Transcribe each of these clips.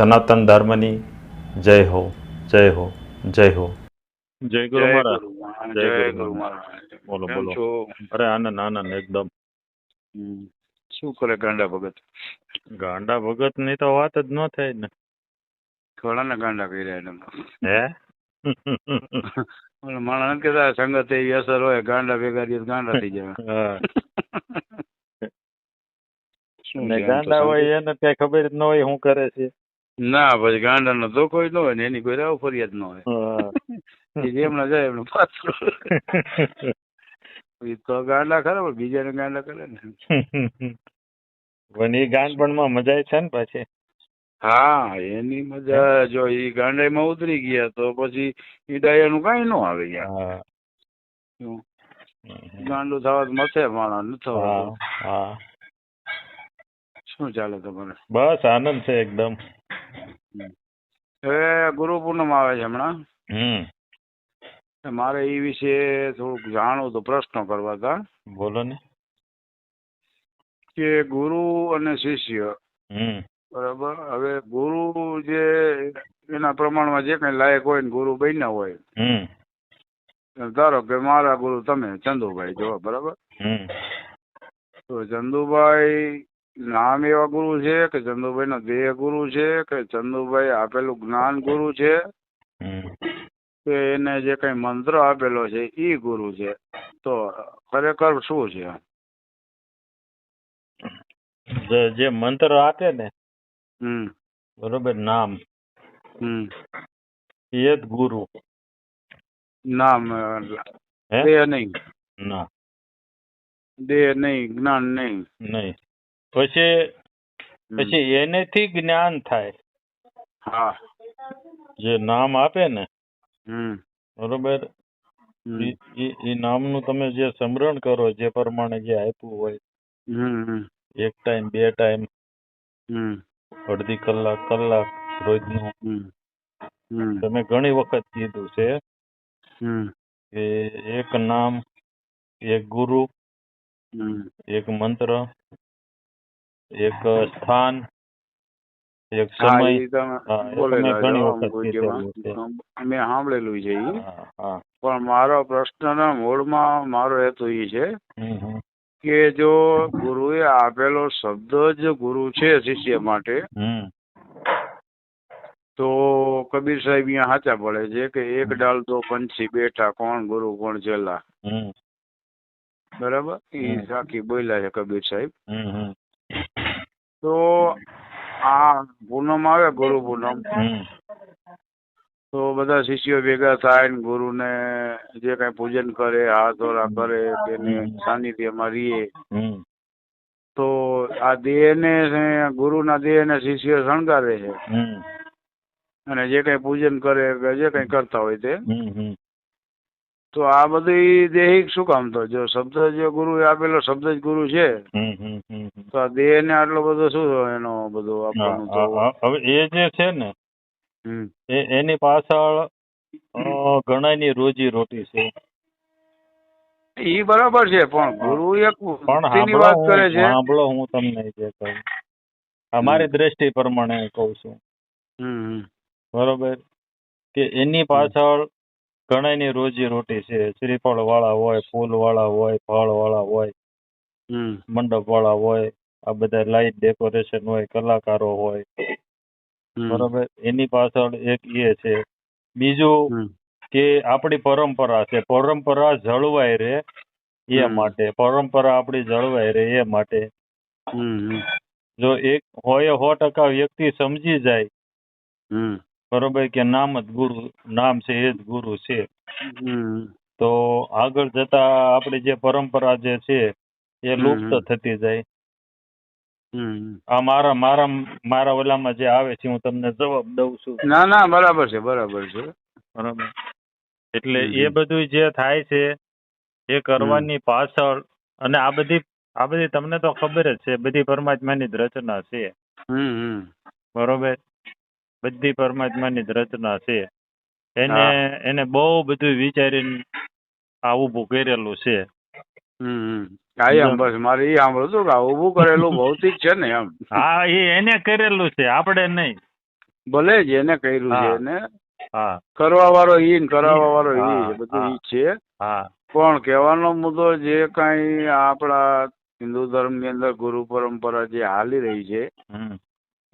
સનાતન ધર્મની જય હો જય હો જય હો. જય ગુરુ મહારાજ. જય ગુરુ મહારાજ. બોલો, બોલો. છો? અરે આનંદ આનંદ એકદમ. શું કરે ગાંડા ભગત? ગાંડા ભગતની તો વાત જ ન થાય ને. ઘણાને ગાંડા કર્યા એને હે? માણસ નથી કહેતા સંગત એવી અસર હોય ગાંડા ભેગા થઈએ ગાંડા થઈ જાય. ગાંડા હોય એને ત્યાં ખબર જ ન હોય શું કરે છે. ના પછી ગાંડા નો તો કોઈ ન હોય ને એની કોઈ રાવ ફરિયાદ ન હોય. એ જેમના જાય એમનું પાછું. એ તો ગાંડા ખરા પણ બીજાને ગાંડા કરે ને. પણ એ ગાંડપણમાં મજા છે ને પાછી. હા એની મજા જો એ ગાંડાઈમાં ઉતરી ગયા તો પછી ઈ ડાયાનું કાંઈ ન આવે યાર. હા. ગાંડું થવા તો મથે માણસ ન હા થવા હા. શું ચાલે તમારે? બસ આનંદ છે એકદમ. હવે ગુરુ પૂનમ આવે છે હમણાં. હમ. મારે એ વિશે થોડુંક જાણવું તો પ્રશ્નો કરવા હતા. બોલો ને. કે ગુરુ અને શિષ્ય. બરાબર? હવે ગુરુ જે એના પ્રમાણમાં જે કઈ લાયક હોય ને ગુરુ બન્યા હોય. હમ. ધારો કે મારા ગુરુ તમે ચંદુભાઈ જો બરાબર? હમ. તો ચંદુભાઈ નામ એવા ગુરુ છે કે ચંદુભાઈ નો દેહ ગુરુ છે કે ચંદુભાઈ આપેલું જ્ઞાન ગુરુ છે? કે એને જે કઈ મંત્ર આપેલો છે એ ગુરુ છે? તો ખરેખર શું છે? જે- મંત્ર આપે ને બરોબર નામ. હમ. એ જ ગુરુ. નામ દેહ નહીં. ના. દેહ નહીં જ્ઞાન નહીં. નહીં. પછી પછી એનેથી જ્ઞાન થાય. હા. જે નામ આપે ને બરોબર? એ નામનું તમે જે સ્મરણ કરો જે પ્રમાણે જે આપ્યું હોય એક ટાઈમ બે ટાઈમ અડધી કલાક કલાક રોજનું. તમે ઘણી વખત કીધું છે કે એક નામ એક ગુરુ એક મંત્ર એક સ્થાન એક સમય ઘણી વખત. મેં સાંભળેલું છે પણ મારો પ્રશ્નના મૂળમાં મારો હેતુ એ છે કે જો ગુરુએ આપેલો શબ્દ જ ગુરુ છે શિષ્ય માટે તો કબીર સાહેબ અહીંયા સાચા પડે છે કે એક ડાલ તો પંછી બેઠા કોણ ગુરુ કોણ ચેલા બરાબર? એ સાખી બોલ્યા છે કબીર સાહેબ. તો આ પૂનમ આવે ગુરુ પૂનમ તો બધા શિષ્યો ભેગા થાય ને ગુરુને જે કઈ પૂજન કરે હાથ ઓરા કરે એને સાનિધ્યમાં રહીએ તો આ દેહને છે, ગુરુના દેહને શિષ્યો શણગારે છે. અને જે કઈ પૂજન કરે કે જે કઈ કરતા હોય તે. તો આ બધી દેહિક શું કામ તો? જો શબ્દ જે ગુરુ આપેલો શબ્દ જ ગુરુ છે. તો આ દેહને આટલો બધો શું એનો બધો આપવાનું. હવે એ જે છે ને એ એની પાછળ ઘણાની રોજી રોટી છે. એ બરાબર છે પણ ગુરુ એક પણ વાત કરે છે. સાંભળો હું તમને જે કહું. અમારી દ્રષ્ટિ પ્રમાણે કહું છું. બરોબર? કે એની પાછળ ઘણાની રોજી રોટી છે. શ્રીફળ વાળા હોય ફૂલ વાળા હોય ફળ વાળા હોય મંડપ વાળા હોય આ બધા લાઈટ ડેકોરેશન હોય કલાકારો હોય. બરોબર? એની પાછળ એક એ છે. બીજું કે આપણી પરંપરા છે. પરંપરા જળવાઈ રહે એ માટે. પરંપરા આપણી જળવાઈ રહે એ માટે. જો એક હોય સો ટકા વ્યક્તિ સમજી જાય બરોબર કે નામ જ ગુરુ નામ છે એ જ ગુરુ છે. તો આગળ જતા આપણી જે પરંપરા જે છે એ લુપ્ત થતી જાય. આ મારા મારા મારા ઓલામાં જે આવે છે હું તમને જવાબ દઉં છું. ના ના બરાબર છે બરાબર છે. બરાબર. એટલે એ. બધું જે થાય છે એ કરવાની પાછળ અને આ બધી આ બધી તમને તો ખબર જ છે બધી પરમાત્માની જ રચના છે. બરોબર? બધી પરમાત્માની જ રચના છે. એને એને બહુ બધું વિચારીને આ ઊભું કરેલું છે. હમ હમ. હા બસ મારે એ સાંભળ્યું હતું કે આ ઊભું કરેલું ભૌતિક છે ને એમ. હા એ એને કરેલું છે આપણે નહીં. ભલે જેને કર્યું છે એને. હા. કરવા વાળો ઈ ને કરાવવા વાળો ઈ બધું ઈ છે. હા. પણ કહેવાનો મુદ્દો જે કાંઈ આપણા હિન્દુ ધર્મની અંદર ગુરુ પરંપરા જે હાલી રહી છે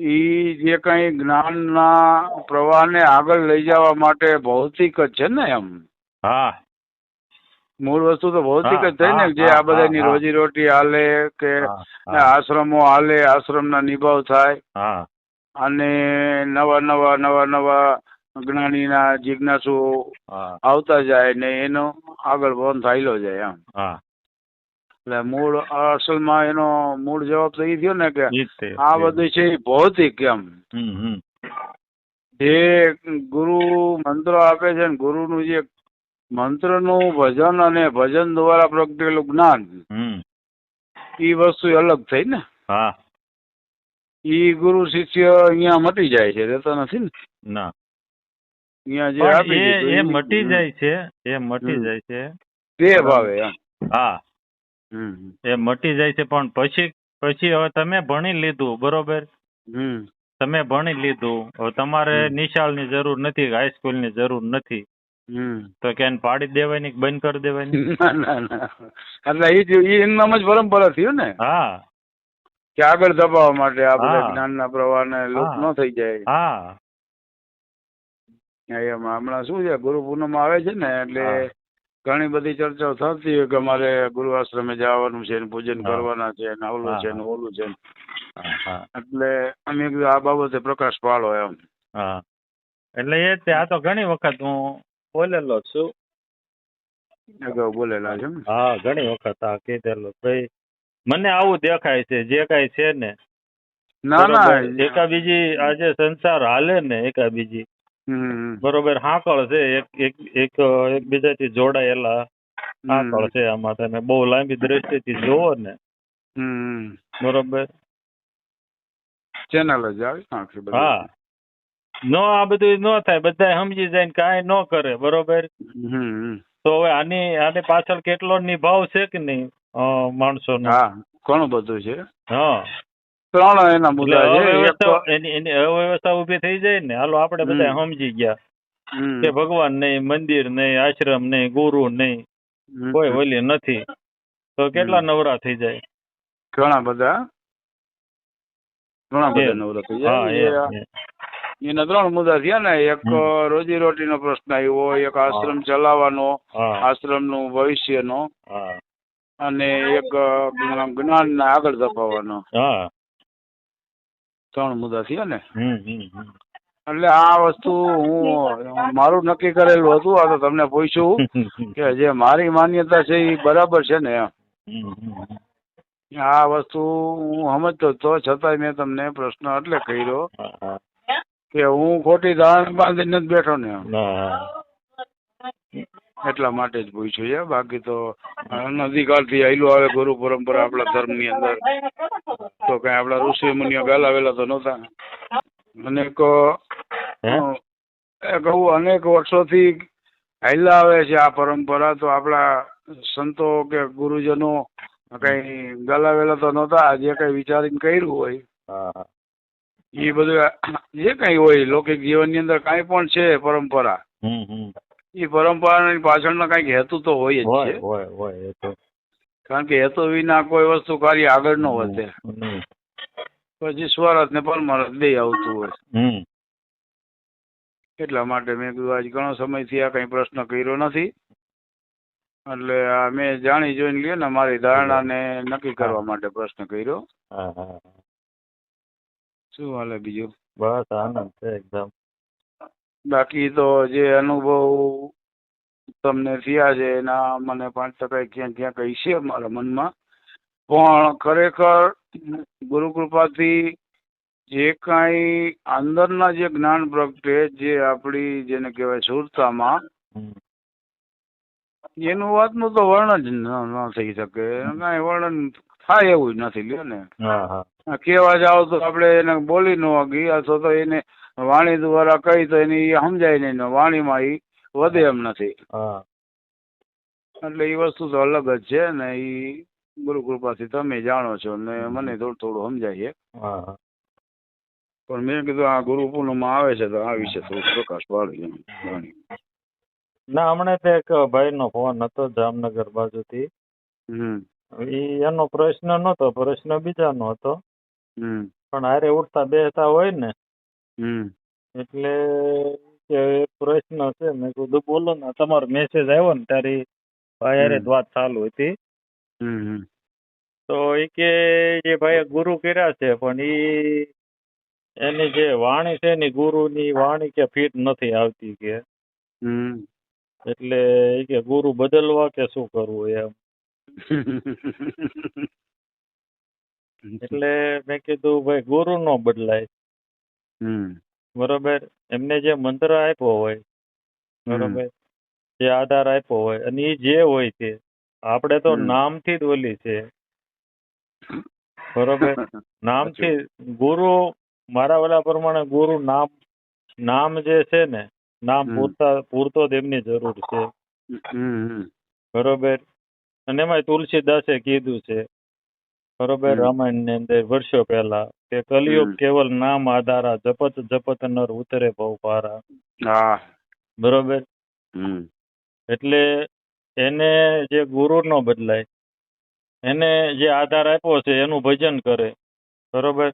ઈ જે કાંઈ જ્ઞાનના પ્રવાહને આગળ લઈ જવા માટે ભૌતિક જ છે ને એમ. હા. મૂળ વસ્તુ તો ભૌતિક જ થઈ ને જે આ બધાની રોજી રોટી હાલે કે આશ્રમો હાલે આશ્રમના નિભાવ થાય. અને નવા નવા નવા નવા જ્ઞાનીના જિજ્ઞાસુ આવતા જાય ને એનો આગળ વન થયેલો જાય એમ. હા. એટલે મૂળ અસલમાં એનો મૂળ જવાબ તો એ થયો ને કે. આ બધું છે એ ભૌતિક એમ. જે ગુરુ મંત્રો આપે છે ને ગુરુનું જે મંત્રનું ભજન અને ભજન દ્વારા પ્રગટેલું જ્ઞાન એ વસ્તુ અલગ થઈ ને. હા. ઈ ગુરુ શિષ્ય અહીંયા મટી જાય છે રહેતા નથી ને. ના. અહીંયા જે આપે એ મટી જાય છે એ મટી જાય છે. તે ભાવે હા. એ મટી જાય છે પણ પછી પછી હવે તમે ભણી લીધું બરોબર? તમે ભણી લીધું હવે તમારે. નિશાળની જરૂર નથી હાઈસ્કૂલની જરૂર નથી. તો કે પાડી દેવાની કે બંધ કરી દેવાની? ના ના ના. એટલે એ જ- એમનામ જ પરંપરા થયું ને? હા. કે આગળ દબાવવા માટે આપણે જ્ઞાનના પ્રવાહને લોપ. ન થઈ જાય. હા. એમ હમણાં શું છે ગુરુ પૂનમ આવે છે ને એટલે. ઘણી બધી ચર્ચાઓ થતી હોય કે મારે ગુરુ આશ્રમે જવાનું છે ને પૂજન કરવાના છે ને ઓલું છે ને ઓલું છે એટલે અમે કીધું આ બાબતે પ્રકાશ પાડો એમ. હા. એટલે એ જ આ તો ઘણી વખત હું બોલેલો છું. અગાઉ બોલેલા છે હા ઘણી વખત આ કીધેલું. ભાઈ મને આવું દેખાય છે જે કાંઈ છે ને. ના ના. એકા બીજી આજે સંસાર હાલે ને એકા બીજી બરોબર હાકળ છે એક એક એક એકબીજાથી જોડાયેલા હાંકળ છે આમાં તમે બહુ લાંબી દ્રષ્ટિથી જોવો ને. બરોબર. ચેનલ જ આવી ને હા. નો આ બધું નો થાય બધા સમજી જાય ને કાંઈ ન કરે બરોબર. તો હવે આની આની પાછળ કેટલો નિભાવ છે કે નહીં માણસો નો હા ઘણું બધું છે. હા. ત્રણ એના મુદ્દા છે એની એની અવ્યવસ્થા ઊભી થઈ જાય ને હાલો આપણે બધા સમજી ગયા કે ભગવાન નહીં મંદિર નહીં આશ્રમ નહીં ગુરુ નહીં કોઈ વલી નથી. તો કેટલા નવરા થઈ જાય? ઘણા બધા. ઘણા બધા નવરા થઈ જાય. એ- એના ત્રણ મુદ્દા થયા ને એક રોજી રોટી નો પ્રશ્ન આવ્યો એક આશ્રમ ચલાવવાનો આશ્રમનું ભવિષ્યનો હા. અને એક જ્ઞાન ને આગળ ધપાવવાનો. હા. ત્રણ મુદ્દા થયા ને. એટલે આ વસ્તુ હું મારું નક્કી કરેલું હતું આ તો તમને પૂછ્યું કે જે મારી માન્યતા છે એ બરાબર છે ને. આ વસ્તુ હું સમજતો તો છતાંય મેં તમને પ્રશ્ન એટલે કર્યો. કે હું ખોટી ધારણા બાંધીને જ બેઠો ને એમ ના. એટલા માટે જ પૂછ્યું છે. બાકી તો અધિકારથી આયલું આવે ગુરુ પરંપરા આપણા ધર્મની અંદર. તો કઈ આપણા ઋષિ મુનિઓ ગાલાવેલા તો નહોતા. અનેક કહું અનેક વર્ષોથી હાલ્યા આવે છે આ પરંપરા. તો આપણા સંતો કે ગુરુજનો કઈ ગાલાવેલા તો નહોતા. જે કઈ વિચારીને કર્યું હોય. એ બધું જે કઈ હોય લૌકિક જીવનની અંદર કાંઈ પણ છે પરંપરા. એ પરંપરાની પાછળનો કંઈક હેતુ તો હોય જ છે. હોય હોય એ કારણ કે હેતુ વિના કોઈ વસ્તુ કાર્ય આગળ ન વધે. પછી સ્વરત ને પરમરત બે આવતું હોય. એટલા માટે મેં કીધું આજ ઘણો સમયથી આ કઈ પ્રશ્ન કર્યો નથી. એટલે આ મેં જાણી જોઈને લ્યો ને મારી ધારણાને નક્કી કરવા માટે પ્રશ્ન કર્યો. શું હાલે બીજું? બસ આનંદ છે એકદમ. બાકી તો જે અનુભવ તમને થયા છે એના મને પાંચ ટકા ક્યાંક ક્યાંક કઈ છે મારા મનમાં. પણ ખરેખર ગુરુકૃપાથી જે કાંઈ અંદરના જે જ્ઞાન પ્રગટે જે આપણી જેને કહેવાય સુરતામાં. એનું વાતનું તો વર્ણન જ ન થઈ શકે. કાંઈ વર્ણન થાય એવું જ નથી લ્યો ને. હા હા. કહેવા જાવ તો આપણે એને બોલી ન હકી અથવા તો એને વાણી દ્વારા કહી તો એની સમજાય નહીં વાણીમાં એ વધે એમ નથી. હા. એટલે એ વસ્તુ તો અલગ જ છે ને એ ગુરુ કૃપાથી તમે જાણો છો ને મને થોડું થોડું સમજાય છે. પણ મેં કીધું આ ગુરુ પૂનમમાં આવે છે તો આ વિશે થોડું પ્રકાશ પાડી જાણી. ના હમણાં તે એક ભાઈનો ફોન હતો જામનગર બાજુથી. હમ. ઈ એનો પ્રશ્ન નતો પ્રશ્ન બીજાનો હતો. હમ. પણ હારે ઉઠતા બેસતા હોય ને હમ. એટલે કે પ્રશ્ન છે મેં કીધું બોલો ને તમારો મેસેજ આવ્યો ને તારી ભાઈ જ વાત ચાલુ હતી. હમ તો એ કે જે ભાઈએ ગુરુ કર્યા છે પણ ઈ એની જે વાણી છે ને ગુરુની વાણી કે ફિટ નથી આવતી કે. હમ. એટલે એ કે ગુરુ બદલવા કે શું કરવું એમ? એટલે મેં કીધું ભાઈ ગુરુ નો બદલાય. બરોબર. એમને જે મંત્ર આપ્યો હોય બરોબર જે આધાર આપ્યો હોય અને એ જે હોય તે આપણે તો. નામથી જ ઓલી છે. બરોબર. નામથી ગુરુ મારા વાલા પ્રમાણે ગુરુ નામ નામ જે છે ને નામ. પૂરતા પૂરતો જ એમની જરૂર છે. બરોબર. અને એમાં તુલસીદાસે કીધું છે. બરોબર રામાયણની અંદર વર્ષો પહેલા કે કલિયુગ કેવલ નામ આધારા જપત જપત નર ઉતરે બહુ પારા. હા. બરોબર? એટલે એને જે ગુરુ નો બદલાય એને જે આધાર આપ્યો છે એનું ભજન કરે. બરોબર?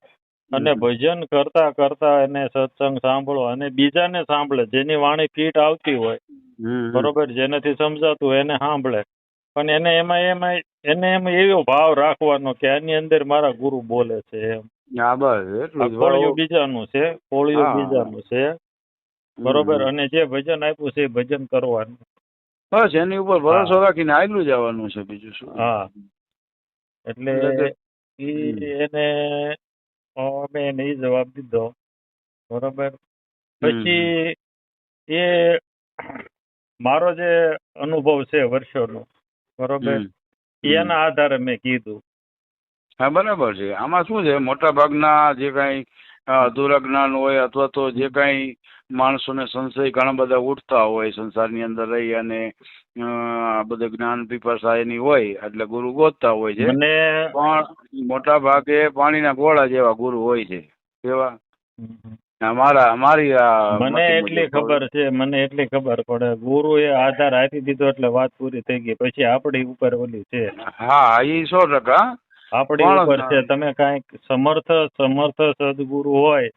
અને ભજન કરતા કરતા એને સત્સંગ સાંભળો અને બીજાને સાંભળે જેની વાણી ફીટ આવતી હોય. બરોબર? જેનાથી સમજાતું એને સાંભળે. પણ એને એમાં એમાં એને એમ એવો ભાવ રાખવાનો કે આની અંદર મારા ગુરુ બોલે છે એમ. હા બસ એટલું કોળિયું બીજાનું છે કોળિયું. બીજાનું છે. બરોબર અને જે ભજન આપ્યું છે એ ભજન કરવાનું. બસ એની ઉપર ભરોસો રાખીને આગળ જવાનું છે બીજું શું? હા. એટલે. એને અમે એને એ જવાબ દીધો. બરોબર? પછી એ મારો જે અનુભવ છે વર્ષોનો બરોબર? એના આધારે મેં કીધું. હા બરાબર છે. આમાં શું છે? મોટા ભાગના જે કાંઈ અધૂરા જ્ઞાન હોય અથવા તો જે કાંઈ માણસોને સંશય ઘણા બધા ઉઠતા હોય સંસારની અંદર રહી અને આ બધું જ્ઞાન પીપાસા એની હોય એટલે ગુરુ ગોતતા હોય છે. પણ મોટા ભાગે પાણીના ગોળા જેવા ગુરુ હોય છે. કેવા? હમ. અમારા અમારી મને એટલી ખબર છે મને એટલી ખબર પડે. ગુરુ એ આધાર આપી દીધો એટલે વાત પૂરી થઈ ગઈ. પછી આપણી ઉપર ઓલી છે. હા એ સો ટકા. આપણી ઉપર છે. તમે કાંઈક સમર્થ સમર્થ સદગુરુ હોય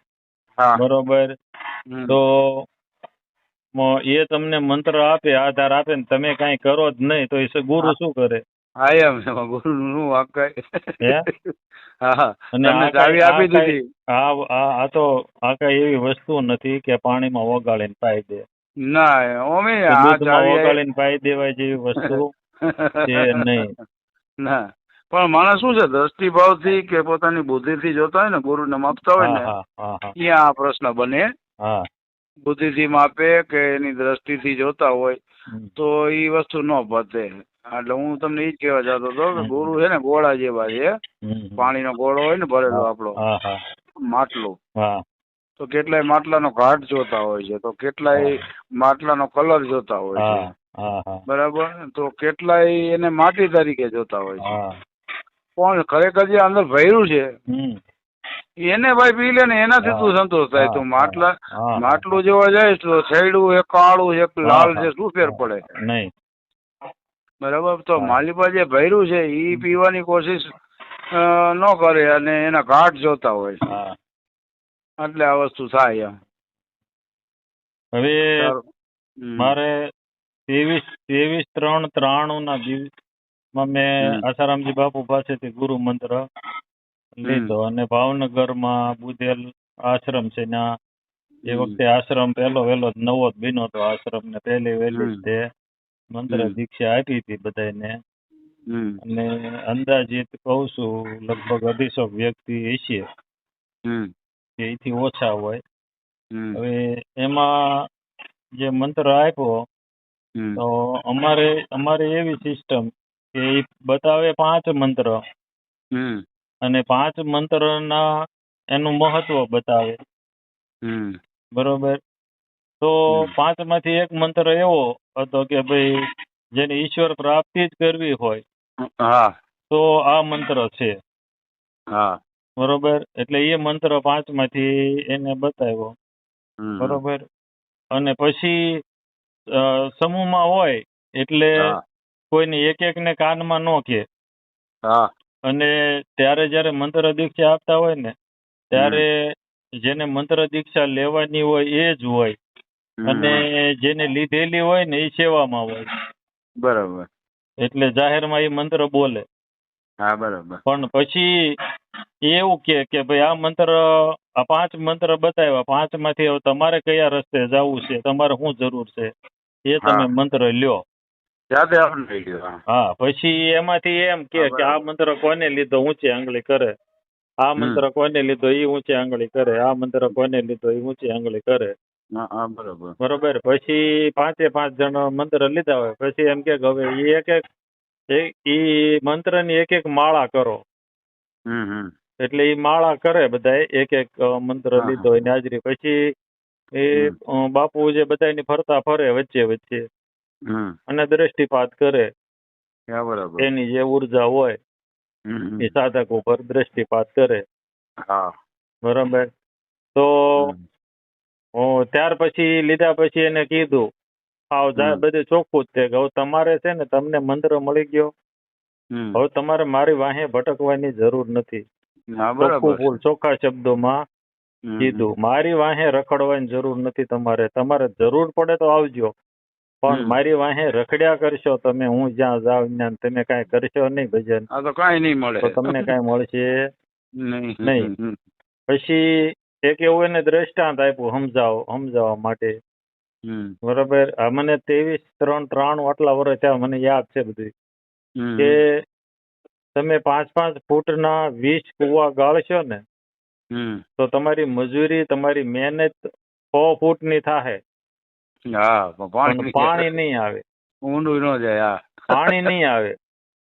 બરોબર? તો એ તમને મંત્ર આપે આધાર આપે ને તમે કાંઈ કરો જ નહીં તો એ ગુરુ શું કરે? હા એમ. ગુરુનું શું વાંક કાંઈ? હે? હા અને ચાવી આપી દીધી. આ આ તો આ કઈ એવી વસ્તુ નથી કે પાણીમાં ઓગાળીને પાઈ દે. ના ઓમે આ ચાવી ઓગાળીને પાઈ દેવાય જેવી વસ્તુ છે નહીં. ના. પણ માણસ શું છે દ્રષ્ટિભાવથી કે પોતાની બુદ્ધિથી જોતા હોય ને ગુરુને માપતા હોય ને હા હા હા ત્યાં આ પ્રશ્ન બને. બુદ્ધિ બુદ્ધિથી માપે કે એની દ્રષ્ટિથી જોતા હોય તો એ વસ્તુ ન પતે એટલે હું તમને એ જ કહેવા જતો હતો કે હમ. છે ને ગોળા જેવા છે. પાણીનો ગોળો હોય ને ભરેલો આપણો. માટલું. તો કેટલાય માટલાનો ઘાટ જોતા હોય છે તો કેટલાય માટલાનો કલર જોતા હોય છે. બરાબર? તો કેટલાય એને માટી તરીકે જોતા હોય છે. પણ ખરેખર જે અંદર ભર્યું છે. એને ભાઈ પી લે ને એનાથી તું સંતોષ થાય? તું માટલા. માટલું જોવા જાય તો છેડું એક કાળું એક લાલ છે શું ફેર પડે? નહીં. બરાબર? તો માલિપા જે ભર્યું છે એ પીવાની કોશિશ ન કરે અને એના ઘાટ જોતા હોય. એટલે આ વસ્તુ થાય એમ. હવે મારે ત્રેવીસ ત્રેવીસ ત્રણ ત્રાણું ના દિવસમાં મેં આસારામજી બાપુ પાસેથી ગુરુ મંત્ર લીધો અને ભાવનગરમાં બુધેલ આશ્રમ છે ત્યાં એ વખતે આશ્રમ પહેલો વહેલો નવો જ બીનો હતો. આશ્રમ ને પહેલી વહેલી જ તે મંત્ર દીક્ષા આપી હતી બધાને અને અંદાજિત કહું છું લગભગ અઢીસો વ્યક્તિ હશે. એથી ઓછા હોય. હવે એમાં જે મંત્ર આપ્યો તો અમારે અમારે એવી સિસ્ટમ કે એ બતાવે પાંચ મંત્ર. હમ. અને પાંચ મંત્રના એનું મહત્વ બતાવે. બરોબર? તો પાંચ પાંચમાંથી એક મંત્ર એવો હતો કે ભાઈ જેને ઈશ્વર પ્રાપ્તિ જ કરવી હોય હા. તો આ મંત્ર છે. હા. બરોબર? એટલે એ મંત્ર પાંચમાંથી એને બતાવ્યો. બરોબર? અને પછી સમૂહમાં હોય એટલે કોઈને એક એક ને કાનમાં ન કે. હા. અને ત્યારે જ્યારે મંત્ર દીક્ષા આપતા હોય ને ત્યારે જેને મંત્ર દીક્ષા લેવાની હોય એ જ હોય. અને જેને લીધેલી હોય ને એ સેવામાં હોય. બરાબર. એટલે જાહેરમાં એ મંત્ર બોલે. હા બરાબર. પણ પછી એવું કે કે ભાઈ આ મંત્ર આ પાંચ મંત્ર બતાવ્યા. પાંચમાંથી હવે તમારે કયા રસ્તે જવું છે? તમારે શું જરૂર છે? એ તમે મંત્ર લ્યો. જાતે હા. પછી એમાંથી એમ કે આ મંત્ર કોને લીધો? ઊંચી આંગળી કરે. આ મંત્ર કોને લીધો? એ ઊંચી આંગળી કરે. આ મંત્ર કોને લીધો? એ ઊંચી આંગળી કરે. હા હા બરાબર. બરોબર. પછી પાંચે પાંચ જણ મંત્ર લીધા હોય. પછી એમ કે હવે એ એક એક એ- ઈ મંત્રની એક એક માળા કરો. હમ હમ. એટલે ઈ માળા કરે બધા એક એક મંત્ર લીધો હોય હાજરી પછી એ બાપુ જે બધાયની ફરતા ફરે વચ્ચે વચ્ચે. અને દ્રષ્ટિપાત કરે. બરાબર. એની જે ઊર્જા હોય. એ સાધક ઉપર દ્રષ્ટિપાત કરે. હા. બરાબર? તો હમ. ત્યાર પછી લીધા પછી એને કીધું આવ બધું ચોખ્ખું જ છે. કે હવે તમારે છે ને તમને મંત્ર મળી ગયો. હવે તમારે મારી વાહે ભટકવાની જરૂર નથી. હા ચોખ્ખું શબ્દોમાં કીધું મારી વાહે રખડવાની જરૂર નથી તમારે. તમારે જરૂર પડે તો આવજો. પણ મારી વાહે રખડ્યા કરશો તમે હું જ્યાં જાવ ત્યાં તમે કાંઈ કરશો નહીં ભજન. તો કાંઈ નહીં મળે. તો તમને કાંઈ મળશે નહીં. પછી એક એવું એને દ્રષ્ટાંત આપ્યું સમજાવો સમજાવવા માટે. બરાબર? મને ત્રેવીસ ત્રણ ત્રાણું આટલા વર્ષ થયા મને યાદ છે બધું કે તમે પાંચ પાંચ ફૂટના વીસ કુવા ગાળશો ને તો તમારી મજૂરી તમારી મહેનત સો ફૂટની થાહે. હા પાણી નહીં આવે. ઊંડું ન જાય પાણી નહીં આવે.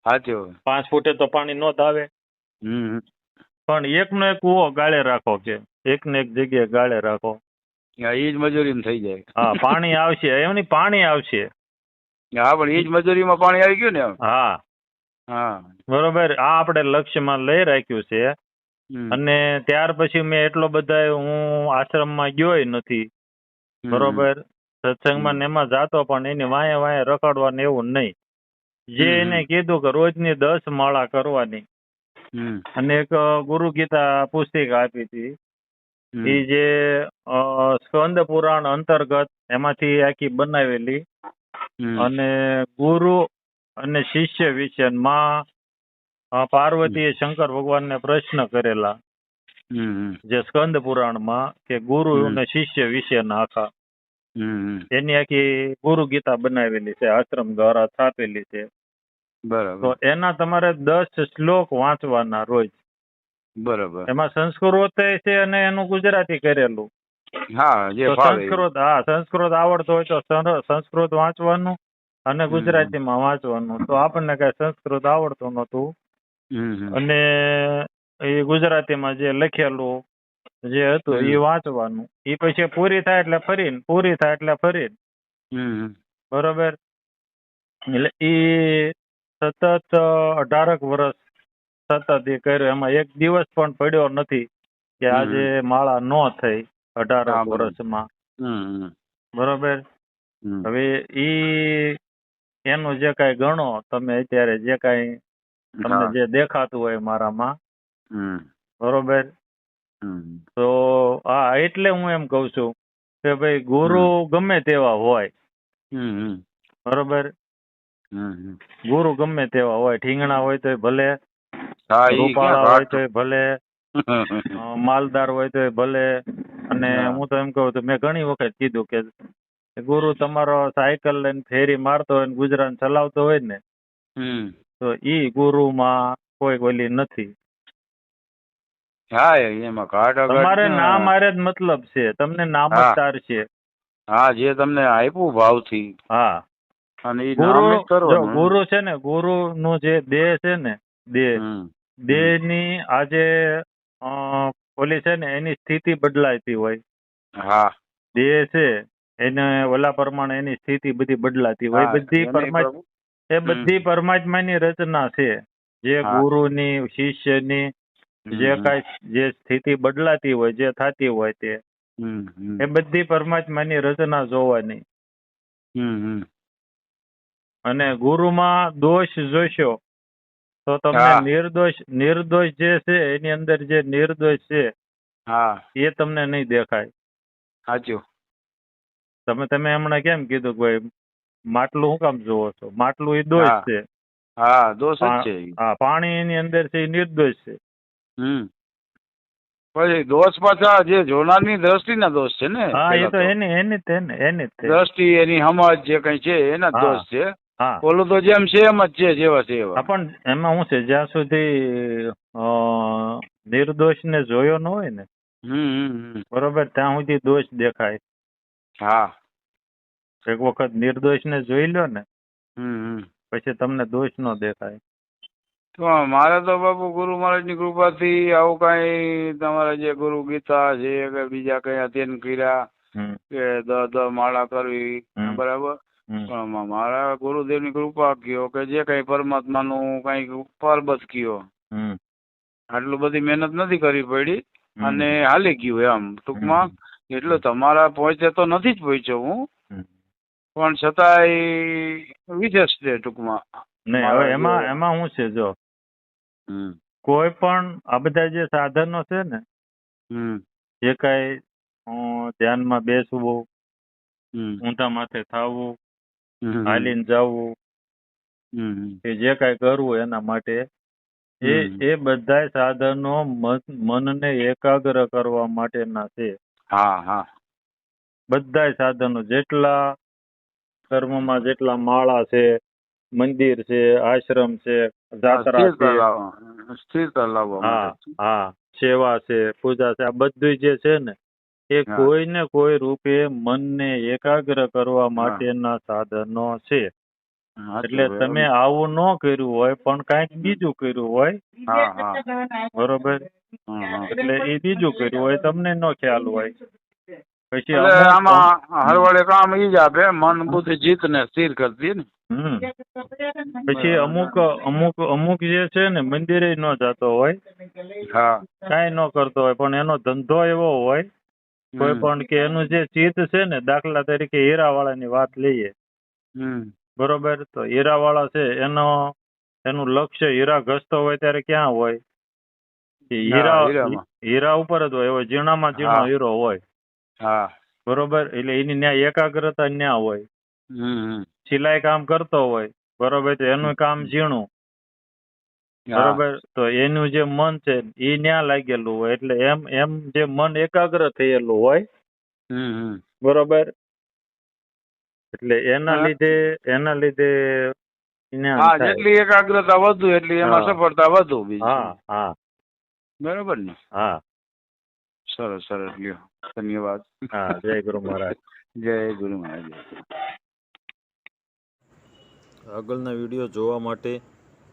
સાચું. પાંચ ફૂટે તો પાણી નો આવે. પણ એકનો એક કુવો ગાળે રાખો કે. એક ને એક જગ્યાએ ગાળે રાખો. હા એ જ મજૂરીમાં થઈ જાય. હા પાણી આવશે. એમની પાણી આવશે. હા પણ એ જ મજૂરીમાં પાણી આવી ગયું ને હા. હા. બરોબર. આ આપણે લક્ષ્યમાં લઈ રાખ્યું છે. અને ત્યાર પછી મેં એટલો બધા હું આશ્રમમાં ગયોય નથી. બરોબર. સત્સંગમાં. ને એમાં જાતો પણ એને વાંહે વાંહે ને એવું નહીં. જે એને કીધું કે રોજની દસ માળા કરવાની. અને એક ગુરુ ગીતા પુસ્તિકા આપી હતી. એ જે સ્કંદ પુરાણ અંતર્ગત એમાંથી આખી બનાવેલી અને ગુરુ અને શિષ્ય વિશે માં પાર્વતીએ શંકર ભગવાનને પ્રશ્ન કરેલા. જે સ્કંદ પુરાણમાં કે ગુરુ. અને શિષ્ય વિશેના આખા. એની આખી ગુરુ ગીતા બનાવેલી છે આશ્રમ દ્વારા છાપેલી છે. તો એના તમારે દસ શ્લોક વાંચવાના રોજ. બરાબર. એમાં સંસ્કૃત છે અને એનું ગુજરાતી કરેલું. હા જે. સંસ્કૃત હા સંસ્કૃત આવડતો હોય તો સંસ્કૃત વાંચવાનું અને ગુજરાતીમાં વાંચવાનું. તો આપણને કઈ સંસ્કૃત આવડતું. હમ. અને એ ગુજરાતીમાં જે લખેલું જે હતું એ વાંચવાનું. એ પછી પૂરી થાય એટલે ફરીને પૂરી થાય એટલે ફરીને. બરોબર? એટલે એ સતત અઢારક વર્ષ સતત એ કર્યું. એમાં એક દિવસ પણ પડ્યો નથી કે આજે માળા નો થઈ અઢાર વર્ષમાં. બરોબર? હવે ઈ એનું જે કાંઈ ગણો તમે અત્યારે જે કાંઈ તમને જે દેખાતું હોય મારામાં. બરોબર. તો હા એટલે હું એમ કઉ છું કે ભાઈ ગુરુ ગમે તેવા હોય. બરોબર. ગુરુ ગમે તેવા હોય ઠીંગણા હોય તો ભલે. રૂપાળા હોય તો ભલે માલદાર હોય તો ભલે. અને હું તો એમ કહું તો મેં ઘણી વખત કીધું કે ગુરુ તમારો સાયકલ લઈને ફેરી મારતો હોય ને ગુજરાન ચલાવતો હોય ને તો ઈ ગુરુમાં કોઈ ઓલી નથી. હા એમાં ઘાટ તમારે ના. નામ આરે જ મતલબ છે તમને નામ જ છે. હા. જે તમને આપ્યું ભાવથી. હા. અને ગુરુ ગુરુ છે ને ગુરુ નું જે દેહ છે ને દેહ હમ. ની આજે અ, ઓલી છે ને એની સ્થિતિ બદલાતી હોય હા દેહ છે એને ઓલા પ્રમાણે એની સ્થિતિ બધી બદલાતી હોય હા, બધી એની પ્રભુ. એ બધી પરમાત્માની રચના છે જે હા. ગુરુની શિષ્યની જે હમ. કાંઈ જે સ્થિતિ બદલાતી હોય જે થતી હોય તે હમ, હમ. એ બધી પરમાત્માની રચના જોવાની હમ, હમ. અને ગુરુમાં દોષ જોશો તો તમને નિર્દોષ નિર્દોષ જે છે એની અંદર જે નિર્દોષ છે હા. એ તમને નહીં દેખાય. સાચું. તમે તમે હમણાં કેમ કીધું કે ભાઈ માટલું શું કામ જોવો છો? માટલું એ દોષ છે. હા દોષ જ છે હા પાણી એની અંદર છે એ નિર્દોષ છે. હમ. પછી દોષ પાછા જે જોનારની દ્રષ્ટિના દોષ છે ને હા એ તો એની એની એની જ દ્રષ્ટિ એની સમજ જે કઈ છે એના દોષ છે. હા. ઓલું તો જેમ છે એમ જ છે જેવા છે એવા. પણ એમાં શું છે જ્યાં સુધી નિર્દોષ ને જોયો ન હોય ને. બરોબર ત્યાં સુધી દોષ દેખાય. હા. એક વખત નિર્દોષ ને જોઈ લો ને પછી તમને દોષ ન દેખાય. તો મારે તો બાપુ ગુરુ મહારાજની કૃપાથી આવું કાંઈ તમારા જે ગુરુ ગીતા છે કે બીજા કઈ અધ્યયન કર્યા કે દ દ માળા કરવી બરાબર? મારા ગુરુદેવની કૃપા કયો કે જે કઈ પરમાત્માનું કઈ પરબત કયો હમ, આટલું બધી મહેનત નથી કરવી પડી અને હાલી ગયું એમ. ટૂંકમાં એટલે તમારા પહોંચે તો નથી જ પહોંચ્યો હું. પણ છતાંય વિશેષ છે ટૂંકમાં. નહીં હવે એમાં એમાં શું છે જો. કોઈ પણ આ બધા જે સાધનો છે ને જે કઈ ધ્યાનમાં બેસવું ઊંધા માથે થાવું હાલીને જવું. કે જે કાંઈ કરવું એના માટે. એ એ બધા સાધનો મનને એકાગ્ર કરવા માટેના છે. હા હા. બધાય સાધનો જેટલા કર્મમાં જેટલા માળા છે મંદિર છે આશ્રમ છે જાત્રા છે. સ્થિરતા લાવવા હા હા સેવા છે પૂજા છે આ બધું જે છે ને એ હા. કોઈ ને કોઈ રૂપે મનને એકાગ્ર કરવા માટેના સાધનો છે. એટલે તમે આવું ન કર્યું હોય પણ કાંઈક બીજું કર્યું હોય. બરોબર. એટલે એ બીજું કર્યું હોય તમને ન ખ્યાલ હોય. પછી આમાં હરવડે કામ ઈ જ આપે મન બુદ્ધિ જીત ને સ્થિર કરતી ને. હમ. પછી અમુક અમુક અમુક જે છે ને મંદિરે ન જતો હોય. હા. કાંઈ ન કરતો હોય પણ એનો ધંધો એવો હોય કોઈ પણ કે એનું જે ચિત્ત છે ને દાખલા તરીકે હીરાવાળાની વાત લઈએ. બરોબર? તો હીરાવાળા છે એનો એનું લક્ષ્ય હીરા ઘસતો હોય ત્યારે ક્યાં હોય? હીરા હીરા ઉપર જ હોય એવો ઝીણામાં ઝીણો હીરો હોય. હા. બરોબર? એટલે એની ન્યાય એકાગ્રતા ન્યા હોય. સિલાઈ કામ કરતો હોય બરોબર? તો એનું કામ ઝીણું. બરોબર? તો એનું જે મન છે એ ન્યા લાગેલું હોય. એટલે એમ એમ જે મન એકાગ્ર થયેલું હોય. બરોબર? એટલે એના લીધે એના લીધે હા જેટલી એકાગ્રતા વધુ એટલી એમાં સફળતા વધુ હા હા. બરોબર ને? હા. સરસ સરસ. લ્યો ધન્યવાદ. હા જય ગુરુ મહારાજ. જય ગુરુ મહારાજ. આગળના વીડિયો જોવા માટે